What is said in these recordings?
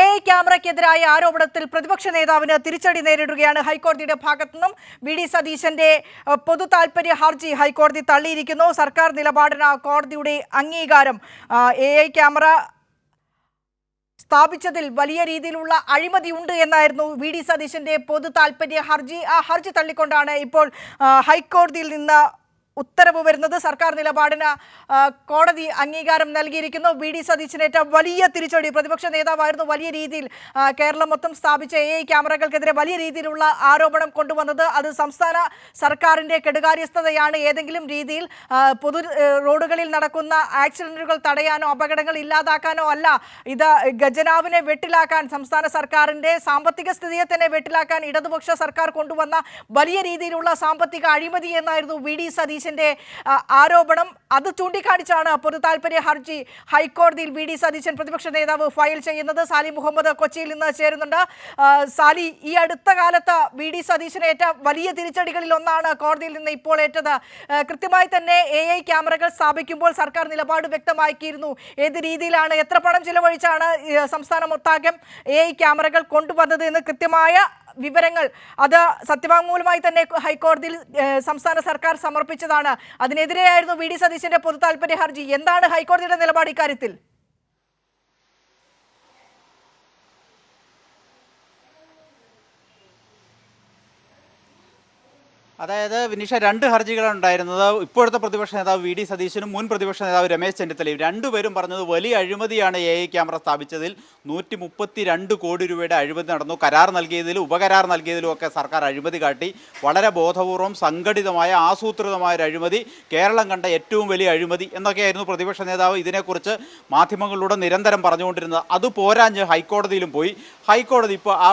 A ക്യാമറയ്ക്കെതിരായ ആരോപണത്തിൽ പ്രതിപക്ഷ നേതാവിന് തിരിച്ചടി നേരിടുകയാണ് ഹൈക്കോടതിയുടെ ഭാഗത്തു നിന്നും വി ഡി സതീശന്റെ പൊതു താൽപര്യ ഹർജി ഹൈക്കോടതി തള്ളിയിരിക്കുന്നു. സർക്കാർ നിലപാടിന് കോടതിയുടെ അംഗീകാരം എ ഐ ക്യാമറ സ്ഥാപിച്ചതിൽ വലിയ രീതിയിലുള്ള അഴിമതി ഉണ്ട് എന്നായിരുന്നു വി ഡി സതീശന്റെ പൊതു താൽപര്യ ഹർജി. ആ ഹർജി തള്ളിക്കൊണ്ടാണ് ഇപ്പോൾ ഹൈക്കോടതിയിൽ നിന്ന് ഉത്തരവ് വരുന്നത് സർക്കാർ നിലപാടിന് കോടതി അംഗീകാരം നൽകിയിരിക്കുന്നു. വി ഡി സതീശനേറ്റ വലിയ തിരിച്ചടി. പ്രതിപക്ഷ നേതാവായിരുന്നു വലിയ രീതിയിൽ കേരളം മൊത്തം സ്ഥാപിച്ച എ ക്യാമറകൾക്കെതിരെ വലിയ രീതിയിലുള്ള ആരോപണം കൊണ്ടുവന്നത്. അത് സംസ്ഥാന സർക്കാരിന്റെ കെടുകാര്യസ്ഥതയാണ്. ഏതെങ്കിലും രീതിയിൽ പൊതു റോഡുകളിൽ നടക്കുന്ന ആക്സിഡന്റുകൾ തടയാനോ അപകടങ്ങൾ ഇല്ലാതാക്കാനോ അല്ല ഇത് ഖജനാവിനെ വെട്ടിലാക്കാൻ സംസ്ഥാന സർക്കാരിന്റെ സാമ്പത്തിക സ്ഥിതിയെ തന്നെ വെട്ടിലാക്കാൻ ഇടതുപക്ഷ സർക്കാർ കൊണ്ടുവന്ന വലിയ രീതിയിലുള്ള സാമ്പത്തിക അഴിമതി എന്നായിരുന്നു വി ഡി സതീശന്റെ ആരോപണം അത് ചൂണ്ടിക്കാണിച്ചാണ് പൊതു താൽപര്യ ഹർജി ഹൈക്കോടതിയിൽ വി ഡി സതീശൻ പ്രതിപക്ഷ നേതാവ് ഫയൽ ചെയ്യുന്നത്. സാലി മുഹമ്മദ് കൊച്ചിയിൽ നിന്ന് ചേരുന്നുണ്ട്. സാലി ഈ അടുത്ത കാലത്ത് വി ഡി സതീശന് ഏറ്റ വലിയ തിരിച്ചടികളിൽ ഒന്നാണ് കോടതിയിൽ നിന്ന് ഇപ്പോൾ ഏറ്റത്. കൃത്യമായി തന്നെ എ ഐ ക്യാമറകൾ സ്ഥാപിക്കുമ്പോൾ സർക്കാർ നിലപാട് വ്യക്തമാക്കിയിരുന്നു. ഏത് രീതിയിലാണ് എത്ര പണം ചിലവഴിച്ചാണ് സംസ്ഥാനം സംസ്ഥാനമൊട്ടാകെ എ ഐ ക്യാമറകൾ കൊണ്ടുവന്നത് എന്ന് കൃത്യമായ വിവരങ്ങൾ. അത് സത്യവാങ്മൂലമായി തന്നെ ഹൈക്കോടതിയിൽ സംസ്ഥാന സർക്കാർ സമർപ്പിച്ചതാണ്. അതിനെതിരെയായിരുന്നു വി ഡി സതീശന്റെ പൊതു താൽപര്യ ഹർജി. എന്താണ് ഹൈക്കോടതിയുടെ നിലപാട് ഇക്കാര്യത്തിൽ? അതായത് വിനീഷ രണ്ട് ഹർജികളാണ് ഉണ്ടായിരുന്നത്. ഇപ്പോഴത്തെ പ്രതിപക്ഷ നേതാവ് വി ഡി സതീശനും മുൻ പ്രതിപക്ഷ നേതാവ് രമേശ് ചെന്നിത്തലയും. രണ്ടുപേരും പറഞ്ഞത് വലിയ അഴിമതിയാണ് എ ഐ ക്യാമറ സ്ഥാപിച്ചതിൽ. നൂറ്റി മുപ്പത്തി രണ്ട് കോടി രൂപയുടെ അഴിമതി നടന്നു. കരാർ നൽകിയതിലും ഉപകരാർ നൽകിയതിലും ഒക്കെ സർക്കാർ അഴിമതി കാട്ടി. വളരെ ബോധപൂർവം സംഘടിതമായ ആസൂത്രിതമായ ഒരു അഴിമതി. കേരളം കണ്ട ഏറ്റവും വലിയ അഴിമതി എന്നൊക്കെയായിരുന്നു പ്രതിപക്ഷ നേതാവ് ഇതിനെക്കുറിച്ച് മാധ്യമങ്ങളിലൂടെ നിരന്തരം പറഞ്ഞുകൊണ്ടിരുന്നത്. അത് പോരാഞ്ഞ് ഹൈക്കോടതിയിലും പോയി. ഹൈക്കോടതി ഇപ്പോൾ ആ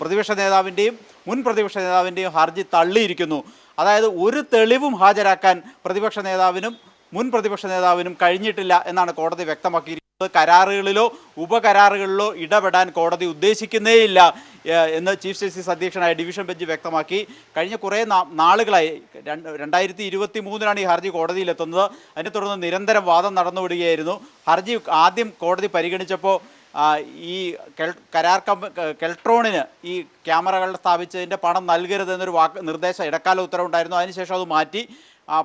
പ്രതിപക്ഷ നേതാവിന്റെയും മുൻ പ്രതിപക്ഷ നേതാവിന്റെയും ഹർജി തള്ളിയിരിക്കുന്നു. അതായത് ഒരു തെളിവും ഹാജരാക്കാൻ പ്രതിപക്ഷ നേതാവിനും മുൻ പ്രതിപക്ഷ നേതാവിനും കഴിഞ്ഞിട്ടില്ല എന്നാണ് കോടതി വ്യക്തമാക്കിയിരിക്കുന്നത്. കരാറുകളിലോ ഉപകരാറുകളിലോ ഇടപെടാൻ കോടതി ഉദ്ദേശിക്കുന്നേയില്ല എന്ന് ചീഫ് ജസ്റ്റിസ് അധ്യക്ഷനായ ഡിവിഷൻ ബെഞ്ച് വ്യക്തമാക്കി. കഴിഞ്ഞ കുറേ നാളുകളായി രണ്ട് രണ്ടായിരത്തി ഇരുപത്തി മൂന്നിലാണ് ഈ ഹർജി കോടതിയിലെത്തുന്നത്. അതിനെ തുടർന്ന് നിരന്തരം വാദം നടന്നുവിടുകയായിരുന്നു. ഹർജി ആദ്യം കോടതി പരിഗണിച്ചപ്പോൾ ഈ കരാർ കമ്പ കെൽട്രോണിന് ഈ ക്യാമറകൾ സ്ഥാപിച്ചതിന്റെ പണം നൽകരുത് എന്നൊരു വാക്ക് നിർദ്ദേശം ഇടക്കാല ഉത്തരവുണ്ടായിരുന്നു. അതിനുശേഷം അത് മാറ്റി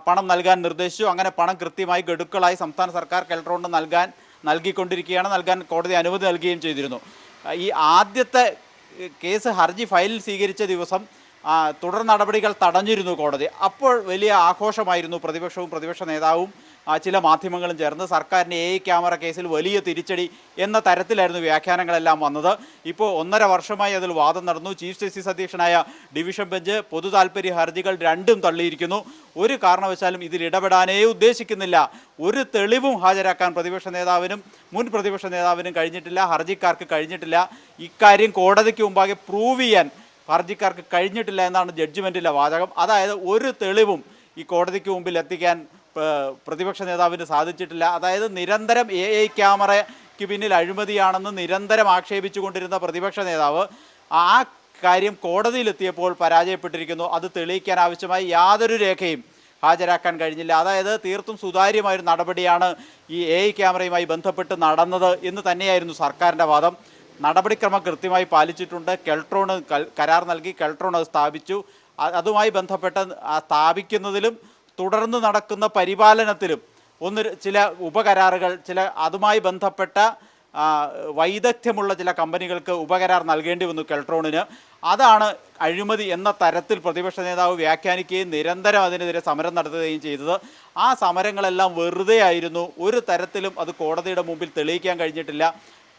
പണം നൽകാൻ നിർദ്ദേശിച്ചു. അങ്ങനെ പണം കൃത്യമായി ഗഡുക്കളായി സംസ്ഥാന സർക്കാർ കെൽട്രോണിന് നൽകാൻ നൽകിക്കൊണ്ടിരിക്കുകയാണ്. നൽകാൻ കോടതി അനുമതി നൽകുകയും ചെയ്തിരുന്നു. ഈ ആദ്യത്തെ കേസ് ഹർജി ഫയലിൽ സ്വീകരിച്ച ദിവസം തുടർ നടപടികൾ തടഞ്ഞിരുന്നു കോടതി. അപ്പോൾ വലിയ ആഘോഷമായിരുന്നു പ്രതിപക്ഷവും പ്രതിപക്ഷ നേതാവും ചില മാധ്യമങ്ങളും ചേർന്ന് സർക്കാരിന്റെ എ ക്യാമറ കേസിൽ വലിയ തിരിച്ചടി എന്ന തരത്തിലായിരുന്നു വ്യാഖ്യാനങ്ങളെല്ലാം വന്നത്. ഇപ്പോൾ ഒന്നര വർഷമായി അതിൽ വാദം നടന്നു. ചീഫ് ജസ്റ്റിസ് അധ്യക്ഷനായ ഡിവിഷൻ ബെഞ്ച് പൊതു ഹർജികൾ രണ്ടും തള്ളിയിരിക്കുന്നു. ഒരു കാരണവശാലും ഇതിൽ ഇടപെടാനേ ഉദ്ദേശിക്കുന്നില്ല. ഒരു തെളിവും ഹാജരാക്കാൻ പ്രതിപക്ഷ നേതാവിനും മുൻ പ്രതിപക്ഷ നേതാവിനും കഴിഞ്ഞിട്ടില്ല. ഹർജിക്കാർക്ക് കഴിഞ്ഞിട്ടില്ല. ഇക്കാര്യം കോടതിക്ക് മുമ്പാകെ പ്രൂവ് ചെയ്യാൻ ഹർജിക്കാർക്ക് കഴിഞ്ഞിട്ടില്ല എന്നാണ് ജഡ്ജിമെന്റിലെ വാചകം. അതായത് ഒരു തെളിവും ഈ കോടതിക്ക് മുമ്പിൽ എത്തിക്കാൻ പ്രതിപക്ഷ നേതാവിന് സാധിച്ചിട്ടില്ല. അതായത് നിരന്തരം എ ഐ ക്യാമറയ്ക്ക് പിന്നിൽ അഴിമതിയാണെന്ന് നിരന്തരം ആക്ഷേപിച്ചുകൊണ്ടിരുന്ന പ്രതിപക്ഷ നേതാവ് ആ കാര്യം കോടതിയിലെത്തിയപ്പോൾ പരാജയപ്പെട്ടിരിക്കുന്നു. അത് തെളിയിക്കാൻ ആവശ്യമായി യാതൊരു രേഖയും ഹാജരാക്കാൻ കഴിഞ്ഞില്ല. അതായത് തീർത്തും സുതാര്യമായൊരു നടപടിയാണ് ഈ എ ക്യാമറയുമായി ബന്ധപ്പെട്ട് നടന്നത് എന്ന് തന്നെയായിരുന്നു സർക്കാരിന്റെ വാദം. നടപടിക്രമം കൃത്യമായി പാലിച്ചിട്ടുണ്ട്. കെൽട്രോണ് കരാർ നൽകി കെൽട്രോൺ അത് സ്ഥാപിച്ചു. അതുമായി ബന്ധപ്പെട്ട സ്ഥാപിക്കുന്നതിലും തുടർന്ന് നടക്കുന്ന പരിപാലനത്തിലും ഒന്ന് ചില ഉപകരാറുകൾ ചില അതുമായി ബന്ധപ്പെട്ട വൈദഗ്ധ്യമുള്ള ചില കമ്പനികൾക്ക് ഉപകരാർ നൽകേണ്ടി വന്നു കെൽട്രോണിന്. അതാണ് അഴിമതി എന്ന തരത്തിൽ പ്രതിപക്ഷ നേതാവ് വ്യാഖ്യാനിക്കുകയും നിരന്തരം അതിനെതിരെ സമരം നടത്തുകയും ചെയ്തത്. ആ സമരങ്ങളെല്ലാം വെറുതെ ആയിരുന്നു. ഒരു തരത്തിലും അത് കോടതിയുടെ മുമ്പിൽ തെളിയിക്കാൻ കഴിഞ്ഞിട്ടില്ല.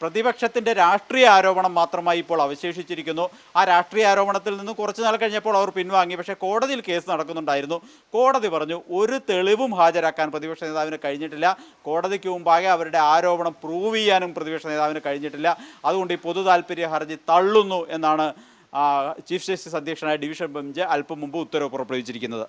പ്രതിപക്ഷത്തിന്റെ രാഷ്ട്രീയ ആരോപണം മാത്രമായി ഇപ്പോൾ അവശേഷിച്ചിരിക്കുന്നു. ആ രാഷ്ട്രീയ ആരോപണത്തിൽ നിന്ന് കുറച്ച് നാൾ കഴിഞ്ഞപ്പോൾ അവർ പിൻവാങ്ങി. പക്ഷേ കോടതിയിൽ കേസ് നടക്കുന്നുണ്ടായിരുന്നു. കോടതി പറഞ്ഞു ഒരു തെളിവും ഹാജരാക്കാൻ പ്രതിപക്ഷ നേതാവിന് കഴിഞ്ഞിട്ടില്ല. കോടതിക്ക് മുമ്പാകെ അവരുടെ ആരോപണം പ്രൂവ് ചെയ്യാനും പ്രതിപക്ഷ നേതാവിന് കഴിഞ്ഞിട്ടില്ല. അതുകൊണ്ട് ഈ പൊതു താല്പര്യ ഹർജി തള്ളുന്നു എന്നാണ് ചീഫ് ജസ്റ്റിസ് അധ്യക്ഷനായ ഡിവിഷൻ ബെഞ്ച് അല്പം മുമ്പ് ഉത്തരവ് പുറപ്പെടുവിച്ചിരിക്കുന്നത്.